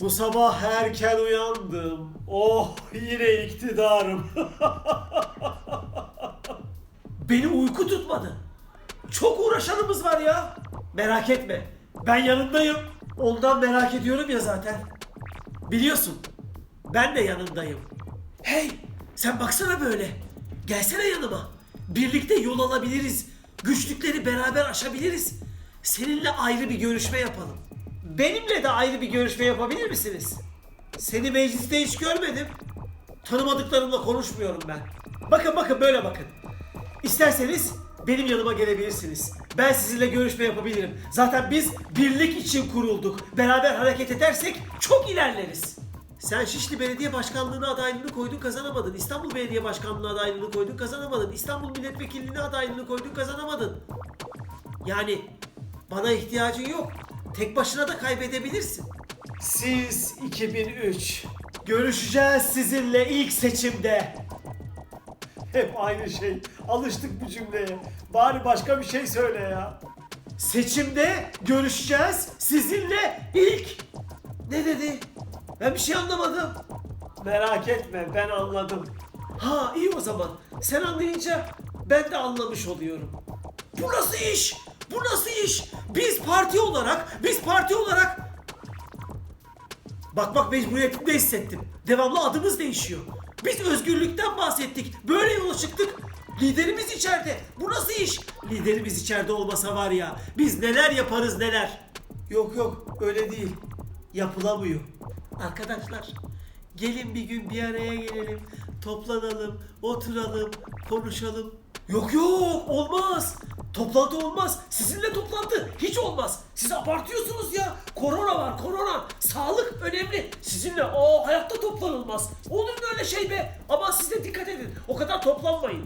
Bu sabah erken uyandım. Oh yine iktidarım. Beni uyku tutmadı. Çok uğraşanımız var ya. Merak etme. Ben yanındayım. Ondan merak ediyorum ya zaten. Biliyorsun. Ben de yanındayım. Hey sen baksana böyle. Gelsene yanıma. Birlikte yol alabiliriz. Güçlükleri beraber aşabiliriz. Seninle ayrı bir görüşme yapalım. Benimle de ayrı bir görüşme yapabilir misiniz? Seni mecliste hiç görmedim. Tanımadıklarımla konuşmuyorum ben. Bakın bakın böyle bakın. İsterseniz benim yanıma gelebilirsiniz. Ben sizinle görüşme yapabilirim. Zaten biz birlik için kurulduk. Beraber hareket edersek çok ilerleriz. Sen Şişli Belediye Başkanlığı'na adaylığını koydun kazanamadın. İstanbul Belediye Başkanlığı'na adaylığını koydun kazanamadın. İstanbul Milletvekilliğine adaylığını koydun kazanamadın. Yani bana ihtiyacın yok. Tek başına da kaybedebilirsin. Siz 2003. Görüşeceğiz sizinle ilk seçimde. Hep aynı şey. Alıştık bu cümleye. Bari başka bir şey söyle ya. Seçimde görüşeceğiz sizinle ilk. Ne dedi? Ben bir şey anlamadım. Merak etme ben anladım. Ha iyi o zaman. Sen anlayınca ben de anlamış oluyorum. Bu nasıl iş? Bu nasıl iş? Biz parti olarak, biz parti olarak Bak bak mecburiyetinde hissettim. Devamlı adımız değişiyor. Biz özgürlükten bahsettik. Böyle yola çıktık. Liderimiz içeride. Bu nasıl iş? Liderimiz içeride olmasa var ya biz neler yaparız neler. Yok yok öyle değil. Yapılamıyor. Arkadaşlar gelin bir gün bir araya gelelim. Toplanalım, oturalım, konuşalım. Yok yok olmaz. Toplantı olmaz. Sizinle toplantı hiç olmaz. Siz abartıyorsunuz ya. Korona var korona. Sağlık önemli. Sizinle o hayatta toplanılmaz. Olur mu öyle şey be? Ama siz de dikkat edin. O kadar toplanmayın.